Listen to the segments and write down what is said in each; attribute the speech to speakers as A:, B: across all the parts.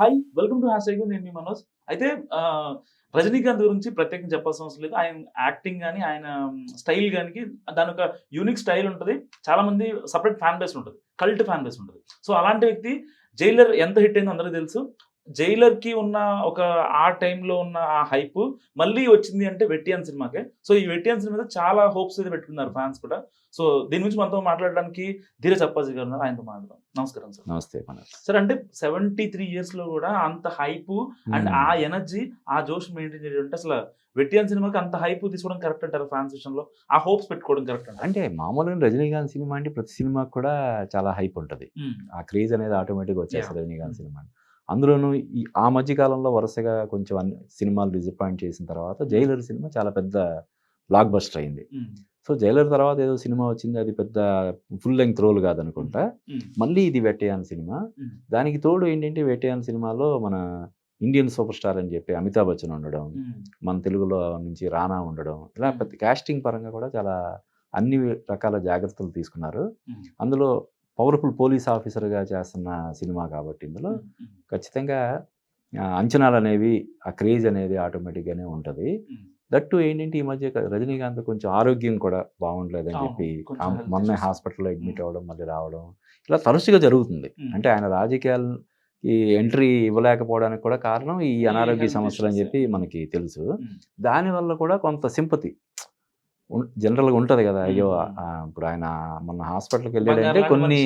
A: Hi welcome to hash tag నేను మీ మనోజ్. అయితే రజనీకాంత్ గురించి ప్రత్యేకంగా చెప్పాల్సిన అవసరం లేదు. ఆయన యాక్టింగ్ కానీ ఆయన స్టైల్ కానీ దాని ఒక యూనిక్ స్టైల్ ఉంటుంది. చాలా మంది సపరేట్ ఫ్యాన్ బేస్ ఉంటుంది. కల్ట్ ఫ్యాన్ బేస్ ఉంటుంది. సో అలాంటి వ్యక్తి జైలర్ ఎంత హిట్ అయిందో అందరికీ తెలుసు. జైలర్కి ఉన్న ఒక ఆ టైంలో ఉన్న ఆ హైప్ మళ్ళీ వచ్చింది అంటే వెట్టియన్ సినిమాకే. సో ఈ వెట్టియన్ సినిమా మీద చాలా హోప్స్ అయితే పెట్టుకున్నారు ఫ్యాన్స్ కూడా. సో దీని గురించి మనతో మాట్లాడడానికి ధీరజ్ అప్పాజీ గారు ఉన్నారు. ఆయనతో మాట్లాడదాం. నమస్కారం సార్.
B: నమస్తే
A: సార్ అంటే సెవెంటీ త్రీ ఇయర్స్లో కూడా అంత హైప్ అండ్. ఆ ఎనర్జీ ఆ జోష్ మెయింటైన్ చేయడం అంటే అసలు వెట్టియన్ సినిమాకి అంత హైప్ తీసుకోవడం కరెక్ట్ అంటారు ఫ్యాన్స్ విషయంలో? ఆ హోప్స్ పెట్టుకోవడం కరెక్ట్ అంటారు?
B: అంటే మామూలుగా రజనీకాంత్ సినిమా అంటే ప్రతి సినిమాకి కూడా చాలా హైప్ ఉంటుంది. ఆ క్రేజ్ అనేది ఆటోమేటిక్గా వచ్చేస్తుంది రజనీకాంత్. సినిమా అందులోనూ ఈ ఆ మధ్య కాలంలో వరుసగా కొంచెం అన్ని సినిమాలు డిసప్పాయింట్ చేసిన తర్వాత జైలర్ సినిమా చాలా పెద్ద బ్లాక్ బస్టర్ అయింది సో జైలర్ తర్వాత ఏదో సినిమా వచ్చింది అది పెద్ద ఫుల్ లెంగ్త్ రోల్ కాదనుకుంటా. మళ్ళీ ఇది వెట్టయాన్ సినిమా. దానికి తోడు ఏంటంటే వెట్టయాన్ సినిమాలో మన ఇండియన్ సూపర్ స్టార్ అని చెప్పి అమితాబ్ బచ్చన్ ఉండడం మన తెలుగులో నుంచి రానా ఉండడం ఇలా. పెద్ద కాస్టింగ్ పరంగా కూడా చాలా అన్ని రకాల జాగ్రత్తలు తీసుకున్నారు. అందులో పవర్ఫుల్ పోలీస్ ఆఫీసర్గా చేస్తున్న సినిమా కాబట్టి ఇందులో ఖచ్చితంగా అంచనాలు అనేవి ఆ క్రేజ్ అనేది ఆటోమేటిక్గానే ఉంటుంది. దట్టు ఏంటంటే ఈ మధ్య రజనీకాంత్ కొంచెం ఆరోగ్యం కూడా బాగుండలేదని చెప్పి మొన్నే. హాస్పిటల్లో అడ్మిట్. అవ్వడం మళ్ళీ రావడం ఇలా తరచుగా జరుగుతుంది. అంటే ఆయన రాజకీయాలు ఈ ఎంట్రీ ఇవ్వలేకపోవడానికి కూడా కారణం ఈ అనారోగ్య సమస్యలు అని. చెప్పి మనకి తెలుసు. దానివల్ల కూడా కొంత సింపతి జనరల్గా ఉంటుంది కదా అయ్యో ఇప్పుడు ఆయన మొన్న హాస్పిటల్కి వెళ్ళాడంటే కొన్ని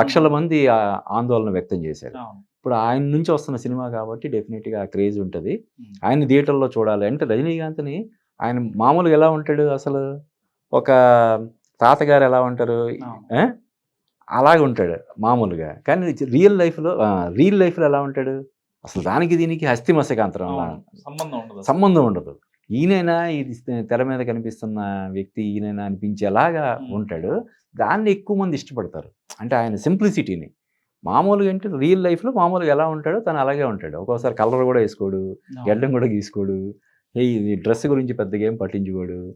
B: లక్షల మంది ఆ ఆందోళన వ్యక్తం చేశారు. ఇప్పుడు ఆయన నుంచి వస్తున్న సినిమా కాబట్టి డెఫినెట్గా ఆ క్రేజ్ ఉంటుంది. ఆయన థియేటర్లో చూడాలి అంటే రజనీకాంత్ని ఆయన మామూలుగా ఎలా ఉంటాడు అసలు? ఒక తాతగారు ఎలా ఉంటారు? అలాగే ఉంటాడు మామూలుగా. కానీ రియల్ లైఫ్లో రియల్ లైఫ్లో ఎలా ఉంటాడు? అసలు దానికి దీనికి హస్తి మసకాంతరం
A: సంబంధం ఉండదు
B: సంబంధం ఉండదు. ఈయనైనా ఇది తెర మీద కనిపిస్తున్న వ్యక్తి ఈయనైనా అనిపించేలాగా. ఉంటాడు. దాన్ని ఎక్కువ మంది ఇష్టపడతారు. అంటే ఆయన సింప్లిసిటీని. మామూలుగా అంటే రియల్ లైఫ్లో మామూలుగా ఎలా ఉంటాడో తను అలాగే ఉంటాడు. ఒక్కోసారి కలర్ కూడా వేసుకోడు గడ్డం కూడా గీసుకోడు. ఇది డ్రెస్ గురించి పెద్దగా ఏం పట్టించుకోడు.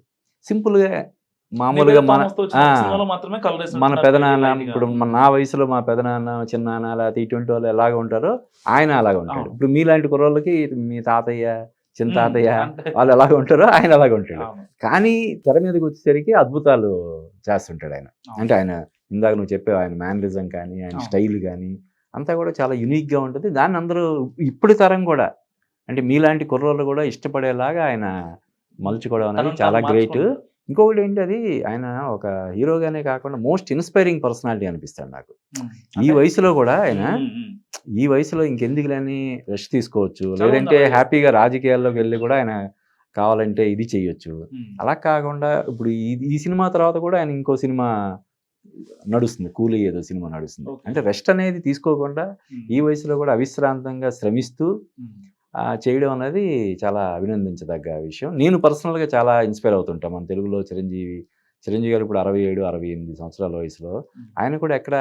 B: సింపుల్గా మామూలుగా మన మన పెదనాన్న ఇప్పుడు మన నా వయసులో మా పెదనాన్న చిన్నాన్న లేకపోతే ఇటువంటి వాళ్ళు ఎలాగ ఉంటారో ఆయన అలాగ ఉంటాడు. ఇప్పుడు మీలాంటి కుర్రోళ్ళకి మీ తాతయ్య చిన్న. తాతయ్య వాళ్ళు ఎలాగ ఉంటారో ఆయన అలాగ ఉంటాడు. కానీ తెర మీదకి వచ్చేసరికి అద్భుతాలు చేస్తుంటాడు ఆయన. అంటే ఆయన ఇందాక నువ్వు చెప్పావు ఆయన మేనరిజం కానీ ఆయన. స్టైల్ కానీ అంతా కూడా చాలా యునిక్గా ఉంటుంది. దాన్ని అందరూ ఇప్పుడు తరం కూడా అంటే మీలాంటి కుర్రోళ్ళు కూడా ఇష్టపడేలాగా ఆయన మలుచుకోవడం అనేది చాలా గ్రేట్ ఇంకొకటి ఏంటి అది ఆయన ఒక హీరోగానే కాకుండా మోస్ట్ ఇన్స్పైరింగ్ పర్సనాలిటీ అనిపిస్తాడు నాకు. ఈ వయసులో కూడా ఆయన ఈ వయసులో ఇంకెందుకు లేని రెస్ట్ తీసుకోవచ్చు లేదంటే. హ్యాపీగా రాజకీయాల్లోకి వెళ్ళి కూడా ఆయన కావాలంటే ఇది చేయొచ్చు. అలా కాకుండా ఇప్పుడు ఈ సినిమా తర్వాత కూడా ఆయన ఇంకో సినిమా నడుస్తుంది కూలీ ఏదో సినిమా నడుస్తుంది. అంటే రెస్ట్ అనేది తీసుకోకుండా ఈ వయసులో కూడా అవిశ్రాంతంగా శ్రమిస్తూ చేయడం అనేది చాలా అభినందించదగ్గ విషయం. నేను పర్సనల్గా చాలా ఇన్స్పైర్ అవుతుంటా. మన తెలుగులో చిరంజీవి చిరంజీవి గారు ఇప్పుడు అరవై ఏడు అరవై ఎనిమిది సంవత్సరాల వయసులో ఆయన కూడా ఎక్కడ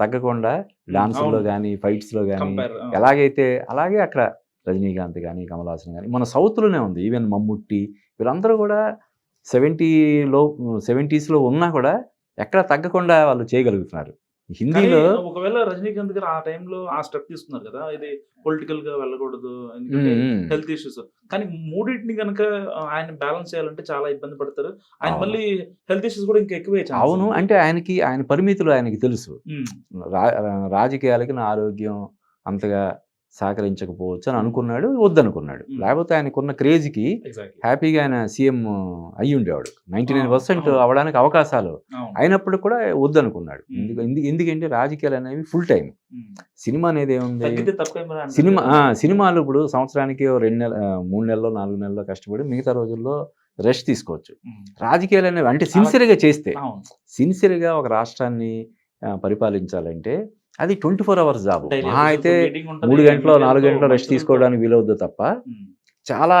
B: తగ్గకుండా డాన్సుల్లో
A: అవును.
B: కానీ ఫైట్స్లో కానీ ఎలాగైతే అలాగే అక్కడ రజనీకాంత్ కానీ కమల్ హాసన్ కానీ మన సౌత్లోనే ఉంది. ఈవెన్ మమ్ముట్టి వీళ్ళందరూ కూడా సెవెంటీలో సెవెంటీస్లో ఉన్నా కూడా ఎక్కడ తగ్గకుండా వాళ్ళు చేయగలుగుతున్నారు. హిందీలో
A: ఒకవేళ రజనీకాంత్ గారు ఆ టైంలో ఆ స్టెప్ తీసుకున్నారు కదా ఇది పొలిటికల్గా వెళ్ళకూడదు ఎందుకంటే. హెల్త్ ఇష్యూస్ కానీ మూడింటిని కనుక ఆయన బ్యాలెన్స్ చేయాలంటే చాలా ఇబ్బంది పడతారు ఆయన. మళ్ళీ హెల్త్ ఇష్యూస్ కూడా ఇంకా ఎక్కువే
B: అవును. అంటే ఆయనకి ఆయన పరిమితులు ఆయనకి తెలుసు రాజకీయాలకి నా ఆరోగ్యం అంతగా సహకరించకపోవచ్చు అని అనుకున్నాడు వద్దనుకున్నాడు
A: మ్మ్.
B: లేకపోతే ఆయనకున్న క్రేజ్కి. హ్యాపీగా ఆయన సీఎం అయ్యి ఉండేవాడు నైంటీ నైన్ పర్సెంట్. అవడానికి అవకాశాలు. అయినప్పుడు కూడా వద్దనుకున్నాడు. ఎందుకు- ఎందు- ఎందుకంటే రాజకీయాలు అనేవి ఫుల్ టైం. సినిమా అనేది ఏముంది సినిమా సినిమాలు ఇప్పుడు సంవత్సరానికి రెండు నెల మూడు నెలల్లో నాలుగు నెలల్లో కష్టపడి మిగతా రోజుల్లో రెస్ట్ తీసుకోవచ్చు. రాజకీయాలు అనేవి అంటే సిన్సియర్గా చేస్తే. సిన్సియర్గా ఒక రాష్ట్రాన్ని పరిపాలించాలంటే అది ట్వంటీ ఫోర్ అవర్స్ జాబ్ అయితే మూడు గంటలో నాలుగు గంటలో రెస్ట్ తీసుకోవడానికి వీలవుద్దు తప్ప. చాలా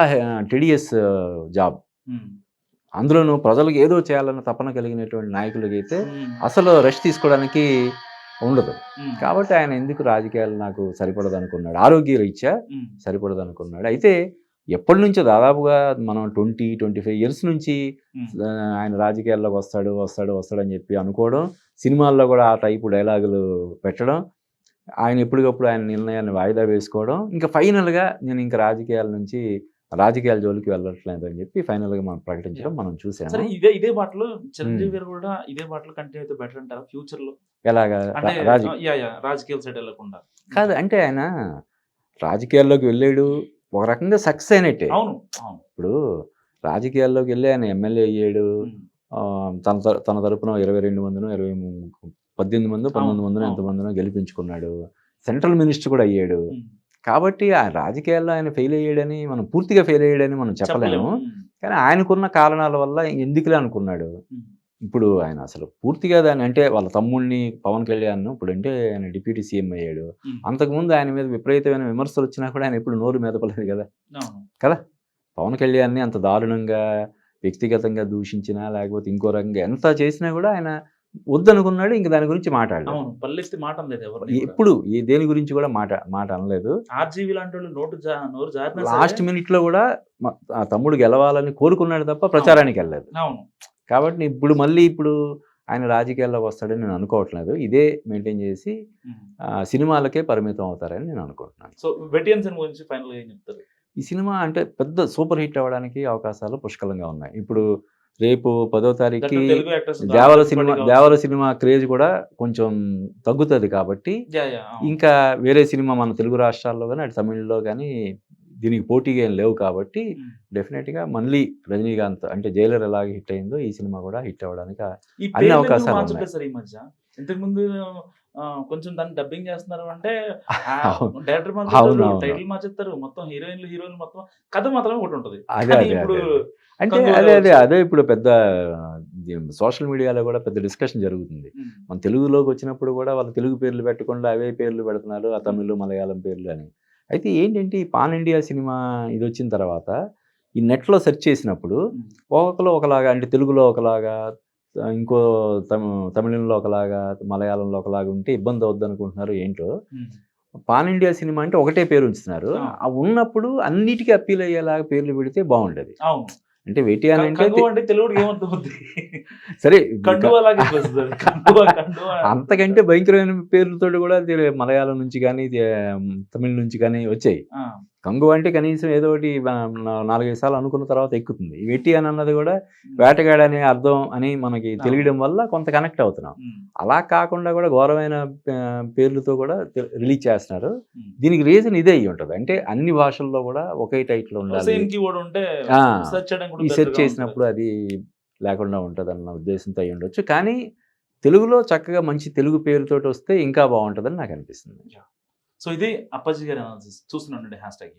B: టెడియస్ జాబ్. అందులోనూ ప్రజలకు ఏదో చేయాలన్న తపన కలిగినటువంటి నాయకులకి అయితే
A: మ్మ్.
B: అసలు రెస్ట్ తీసుకోవడానికి ఉండదు. కాబట్టి ఆయన ఎందుకు రాజకీయాలు నాకు సరిపడదు అనుకున్నాడు ఆరోగ్య రీత్యా. సరిపడదు అనుకున్నాడు అయితే ఎప్పటి నుంచో దాదాపుగా మనం ట్వంటీ ట్వంటీ ఫైవ్ ఇయర్స్ నుంచి ఆయన రాజకీయాల్లోకి వస్తాడు వస్తాడు వస్తాడు అని చెప్పి అనుకోవడం సినిమాల్లో కూడా ఆ టైపు డైలాగులు పెట్టడం ఆయన ఎప్పటికప్పుడు ఆయన నిర్ణయాన్ని వాయిదా వేసుకోవడం ఇంకా ఫైనల్గా నేను ఇంకా రాజకీయాల నుంచి రాజకీయాల జోలికి వెళ్ళట్లేదు అని చెప్పి ఫైనల్గా మనం ప్రకటించడం మనం చూసాము.
A: ఇదే ఇదే బాటలో చిరంజీవి. గారు కూడా ఇదే బాటలో కంటిన్యూ అయితే బెటర్ అంటారా? ఫ్యూచర్లో?
B: ఎలాగా?
A: రాజకీయాల సైడ్ వెళ్ళకుండా.
B: కాదు అంటే ఆయన రాజకీయాల్లోకి వెళ్ళాడు ఒక రకంగా సక్సెస్ అయినట్టే.
A: అవును
B: ఇప్పుడు రాజకీయాల్లోకి వెళ్ళి ఆయన ఎమ్మెల్యే అయ్యాడు. తన తన తరపున ఇరవై రెండు మందినో ఇరవై పద్దెనిమిది మంది పంతొమ్మిది మందినో. ఎంతమందినో గెలిపించుకున్నాడు. సెంట్రల్ మినిస్టర్ కూడా అయ్యాడు. కాబట్టి ఆ రాజకీయాల్లో ఆయన ఫెయిల్ అయ్యాడని మనం పూర్తిగా ఫెయిల్ అయ్యాడని మనం చెప్పలేము. కానీ ఆయనకున్న కారణాల వల్ల ఎందుకులే అనుకున్నాడు. ఇప్పుడు ఆయన అసలు పూర్తిగా దాన్ని అంటే వాళ్ళ తమ్ముడిని పవన్ కళ్యాణ్ ఇప్పుడు అంటే ఆయన డిప్యూటీ సీఎం అయ్యాడు. అంతకుముందు ఆయన మీద విపరీతమైన విమర్శలు వచ్చినా కూడా ఆయన ఎప్పుడు నోరు మెదపలేదు కదా. కదా? పవన్ కళ్యాణ్ని అంత దారుణంగా వ్యక్తిగతంగా దూషించినా లేకపోతే ఇంకో రకంగా ఎంత చేసినా కూడా ఆయన వద్దనుకున్నాడు ఇంక దాని గురించి మాట్లాడలేదు.
A: మాట
B: ఎప్పుడు ఈ దేని గురించి కూడా మాట మాట అనలేదు.
A: ఆర్జీవి లాంటి నోటు నోరు
B: లాస్ట్ మినిట్లో కూడా తమ్ముడు గెలవాలని కోరుకున్నాడు తప్ప ప్రచారానికి వెళ్ళలేదు.
A: అవును.
B: కాబట్టి ఇప్పుడు మళ్ళీ ఇప్పుడు ఆయన రాజకీయాల్లోకి వస్తాడని నేను అనుకోవట్లేదు. ఇదే మెయింటైన్ చేసి సినిమాలకే పరిమితం అవుతారని నేను అనుకుంటున్నాను.
A: సో వెటియన్ సినిమా గురించి ఫైనల్గా ఏం చెప్తారు?
B: ఈ సినిమా అంటే పెద్ద సూపర్ హిట్ అవ్వడానికి అవకాశాలు పుష్కలంగా ఉన్నాయి. ఇప్పుడు రేపు పదో
A: actors
B: Devara cinema Devara cinema craze కూడా కొంచెం తగ్గుతుంది కాబట్టి. ఇంకా వేరే సినిమా మన తెలుగు రాష్ట్రాల్లో కానీ అటు తమిళ్ళో కానీ దీనికి పోటీగా ఏం లేవు కాబట్టి. డెఫినెట్గా మళ్ళీ రజనీకాంత్ అంటే జైలర్ ఎలాగ హిట్ అయిందో ఈ సినిమా కూడా హిట్ అవ్వడానికి అన్ని అవకాశాలు
A: సార్ ఈ మధ్య ఇంతకు ముందు ఆ, కొంచెం దాన్ని డబ్బింగ్ చేస్తున్నారు అంటే. డైరెక్టర్ మార్చేస్తారు. టైటిల్ మార్చేస్తారు మొత్తం హీరోయిన్లు హీరోయిన్లు మొత్తం కథ మాత్రమే ఒకటి ఉంటుంది
B: అదే
A: ఇప్పుడు.
B: అంటే అదే అదే అదే ఇప్పుడు పెద్ద సోషల్ మీడియాలో కూడా పెద్ద డిస్కషన్ జరుగుతుంది. మన తెలుగులోకి వచ్చినప్పుడు కూడా వాళ్ళ తెలుగు పేర్లు పెట్టకుండా అవే పేర్లు పెడుతున్నారు ఆ తమిళ్ మలయాళం పేర్లు అని అయితే ఏంటంటే ఈ పాన్ ఇండియా సినిమా ఇది వచ్చిన తర్వాత ఈ నెట్లో సెర్చ్ చేసినప్పుడు
A: మ్మ్.
B: ఒక్కొక్కరు ఒకలాగా అంటే తెలుగులో ఒకలాగా ఇంకో తమి తమిళంలో ఒకలాగా మలయాళంలో ఒకలాగా ఉంటే ఇబ్బంది అవుద్ది అనుకుంటున్నారు ఏంటో. పాన్ ఇండియా సినిమా అంటే ఒకటే పేరు ఉంచుతున్నారు ఉన్నప్పుడు అన్నిటికీ అప్పీల్ అయ్యేలాగా పేర్లు పెడితే బాగుండేది. అంటే వెటియాన్ అంటే
A: అంటే తెలుగుడికి ఏమర్థం అవుద్ది
B: సరే అంతకంటే భయంకరమైన పేర్లతో కూడా మలయాళం నుంచి కానీ తమిళ నుంచి కానీ వచ్చాయి. కంగు అంటే కనీసం ఏదో ఒకటి నాలుగైదు సార్లు అనుకున్న తర్వాత ఎక్కుతుంది. వెట్టి అని అన్నది కూడా వేటగాడు అనే అర్థం అని మనకి తెలియడం వల్ల కొంత కనెక్ట్ అవుతున్నాం. అలా కాకుండా కూడా ఘోరమైన పేర్లతో కూడా రిలీజ్ చేస్తున్నారు. దీనికి రీజన్ ఇదే అయ్యి ఉంటుంది. అంటే అన్ని భాషల్లో కూడా ఒకే టైటిల్ ఉండాలి. ఈ సెర్చ్ చేసినప్పుడు అది లేకుండా ఉంటుంది అన్న ఉద్దేశంతో అయి ఉండొచ్చు. కానీ తెలుగులో చక్కగా మంచి తెలుగు పేరుతోటి వస్తే ఇంకా బాగుంటుందని నాకు అనిపిస్తుంది.
A: సో ఇది అప్పాజీ గారి అనాలిసిస్ చూస్తున్నాను హ్యాష్ ట్యాగ్